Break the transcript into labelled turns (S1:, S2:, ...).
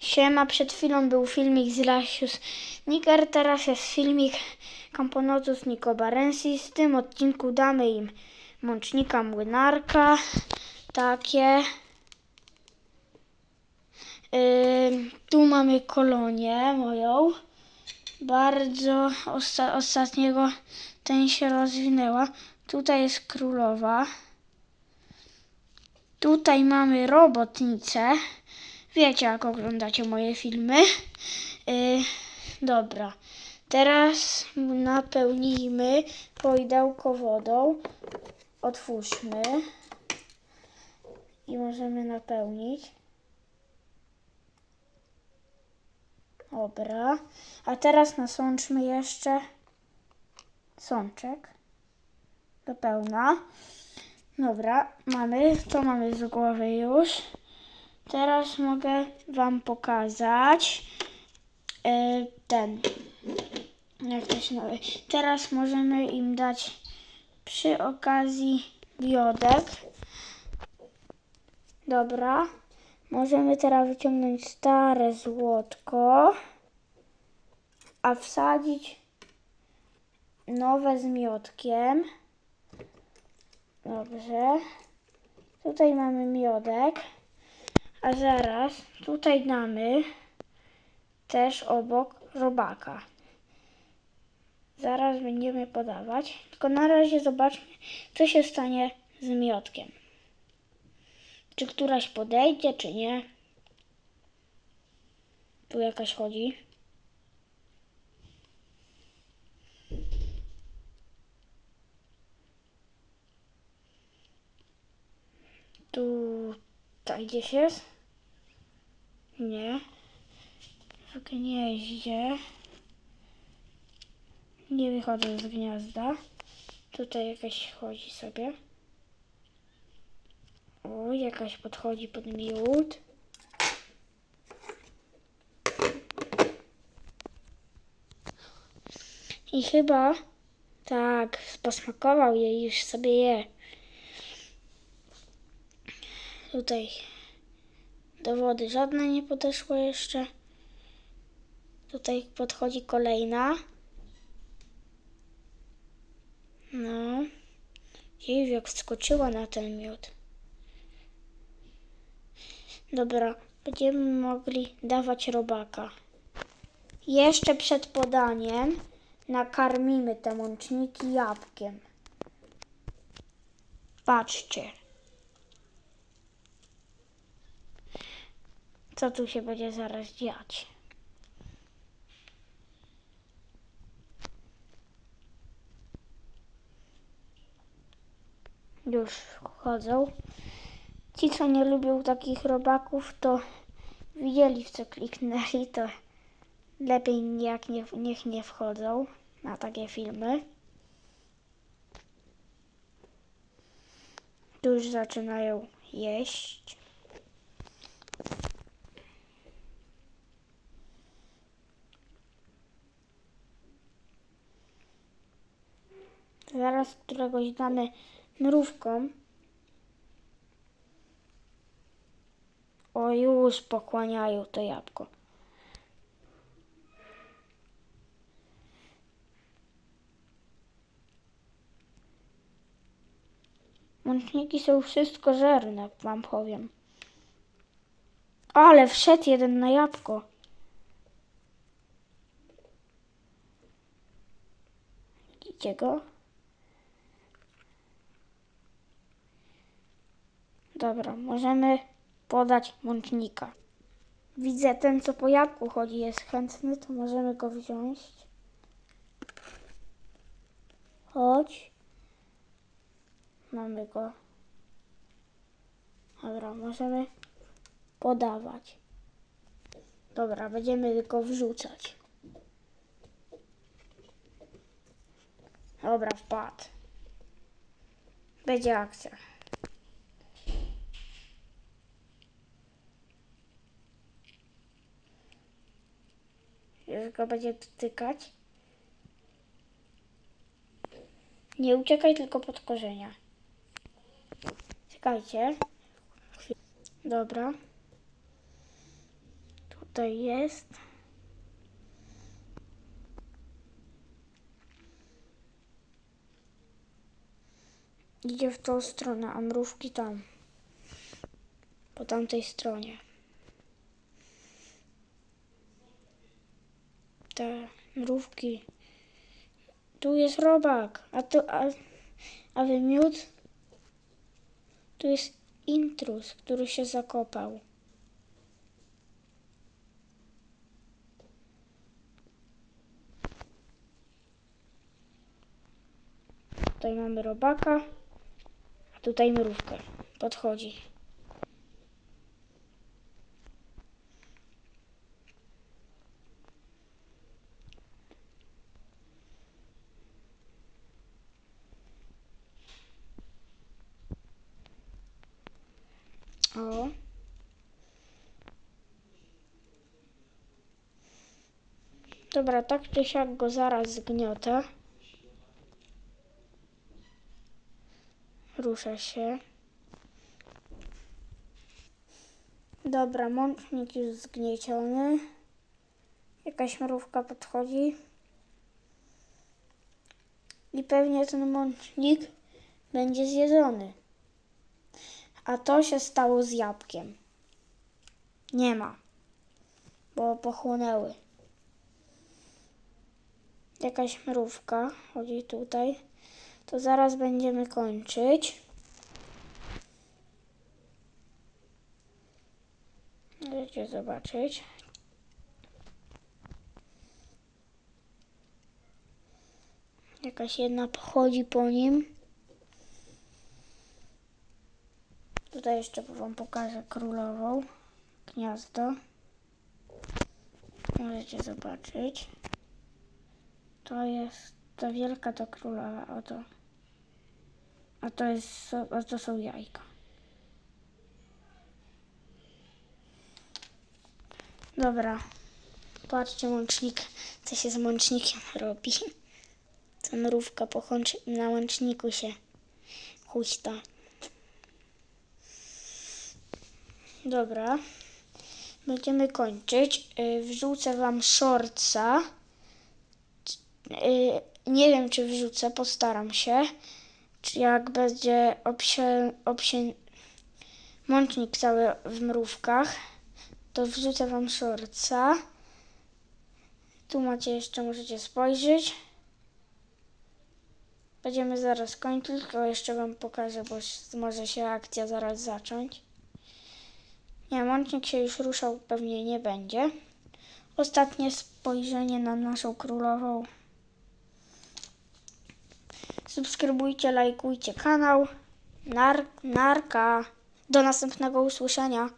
S1: Siema, przed chwilą był filmik z Lasius Niger, teraz jest filmik Camponotus nicobarensis. W tym odcinku damy im mącznika młynarka, takie. Ym, tu mamy kolonię moją. Bardzo osta- ostatniego ten się rozwinęła. Tutaj jest królowa. Tutaj mamy robotnicę. Wiecie, jak oglądacie moje filmy. Yy, dobra. Teraz napełnijmy poidełko wodą. Otwórzmy. I możemy napełnić. Dobra. A teraz nasączmy jeszcze sączek do pełna. Dobra, mamy, to mamy z głowy już. Teraz mogę Wam pokazać e, ten. Jak to się nazywa? Teraz możemy im dać przy okazji biodek. Dobra. Możemy teraz wyciągnąć stare złotko, a wsadzić nowe z miodkiem. Dobrze. Tutaj mamy miodek. A zaraz tutaj damy też obok robaka. Zaraz będziemy podawać. Tylko na razie zobaczmy, co się stanie z miodkiem. Czy któraś podejdzie, czy nie. Tu jakaś chodzi. Tutaj gdzieś jest? Nie. W gnieździe. Nie wychodzę z gniazda. Tutaj jakaś chodzi sobie. O, jakaś podchodzi pod miód. I chyba tak, posmakował jej, już sobie je. Tutaj do wody żadne nie podeszło jeszcze. Tutaj podchodzi kolejna. No. Jej jak wskoczyła na ten miód. Dobra, będziemy mogli dawać robaka. Jeszcze przed podaniem nakarmimy te mączniki jabłkiem. Patrzcie. Co tu się będzie zaraz dziać? Już chodzą. Ci, co nie lubią takich robaków, to widzieli w co kliknęli, to lepiej jak nie, niech nie wchodzą na takie filmy. Tu już zaczynają jeść. Zaraz któregoś damy mrówką. O, już pokłaniają to jabłko. Mączniki są wszystko żerne, wam powiem. Ale wszedł jeden na jabłko. Widzicie go? Dobra, możemy podać mącznika. Widzę, ten co po jabłku chodzi jest chętny, to możemy go wziąć. Chodź. Mamy go. Dobra, możemy podawać. Dobra, będziemy go wrzucać. Dobra, wpadł. Będzie akcja. Już go będzie dotykać. Nie uciekaj tylko pod korzenia. Czekajcie. Dobra. tutaj jest. Idzie w tą stronę, a mrówki tam. Po tamtej stronie. Te mrówki. Tu jest robak, a tu, a, a wymiód? Tu jest intruz, który się zakopał. Tutaj mamy robaka, a tutaj mrówkę. Podchodzi. O. Dobra, tak czy siak go zaraz zgniotę. Rusza się. Dobra, mącznik już zgnieciony. Jakaś mrówka podchodzi. I pewnie ten mącznik będzie zjedzony. A to się stało z jabłkiem. Nie ma, bo pochłonęły. Jakaś mrówka chodzi tutaj. To zaraz będziemy kończyć. Możecie zobaczyć. Jakaś jedna pochodzi po nim. Tutaj jeszcze Wam pokażę królową gniazdo. Możecie zobaczyć. To jest ta wielka to królowa, oto. A to jest, a to są jajka. Dobra. Patrzcie łącznik, co się z łącznikiem robi. Ta mrówka po na łączniku się huśta. Dobra. Będziemy kończyć. Y, Wrzucę wam shortsa. Y, Nie wiem, czy wrzucę, postaram się. Czy jak będzie obsie, obsie, mącznik cały w mrówkach, to wrzucę wam shortsa. Tu macie jeszcze, możecie spojrzeć. Będziemy zaraz kończyć, tylko jeszcze wam pokażę, bo może się akcja zaraz zacząć. Nie, mącznik się już ruszał, pewnie nie będzie. Ostatnie spojrzenie na naszą królową. Subskrybujcie, lajkujcie kanał. Nar narka. Do następnego usłyszenia.